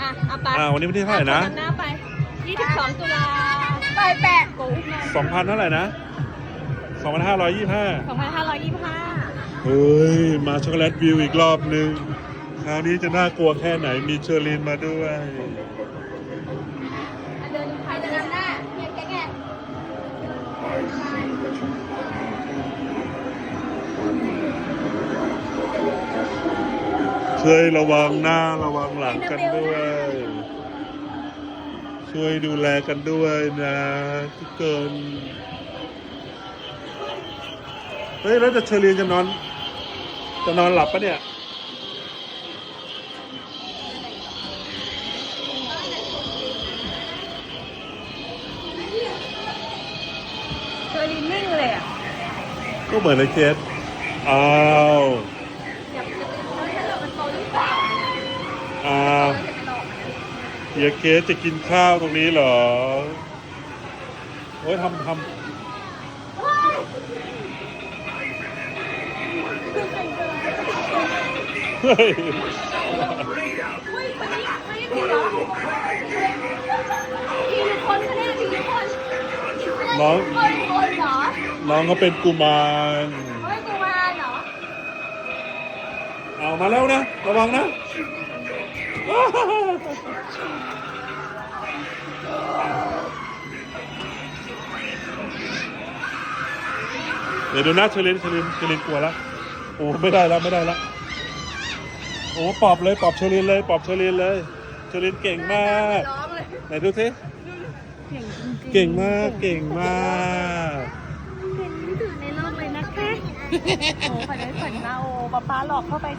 อะเอาไปอ่าวันนี้วันที่เท่าไหร่นะนำหน้าไป22ตุลาไปแปะโกอุ้มหน่อยสองพันเท่าไหร่นะสองพันห้าร้อยยี่ห้า2,525 เฮ้ย มาช็อกโกแลตวิวอีกรอบหนึ่งคราวนี้จะน่ากลัวแค่ไหนมีเชอรีนมาด้วย ช่วยระวังหน้าระวังหลังกันด้วย ช่วยดูแลกันด้วยนะทุกคนเฮ้ยแล้วจะเชอรีนจะนอน จะนอนหลับปะเนี่ยเชอรีนนิ่งเลยอะ ก็เหมือนในเคสอ้า เฮียเคสจะกินข้าวตรงนี้เหรอ โอ้ยทำทำเฮ้ยเฮ้ยคนนี้คนนี้ผิดเหรอผิดคนคะเนี่ยผิดคนน้องคนคนเหรอน้องเขาเป็นกุมารเฮ้ยกูมารเหรอ เอามาแล้วนะ ระวังนะ เดี๋ยวดูหน้าเชลินเชลินเชลินกลัวแล้วโอ้ไม่ได้แล้วไม่ได้แล้วโอ้ปอบเลยปอบเชลินเลยปอบเชลินเลยเชลินเก่งมากร้องเลยไหนดูสิเก่งจริงเก่งมากเก่งมากเป็นที่สุดในโลกเลยนะคะโอ้ฝันได้ฝันมาโอ้ป๊าป๊าหลอกเข้าไปใช่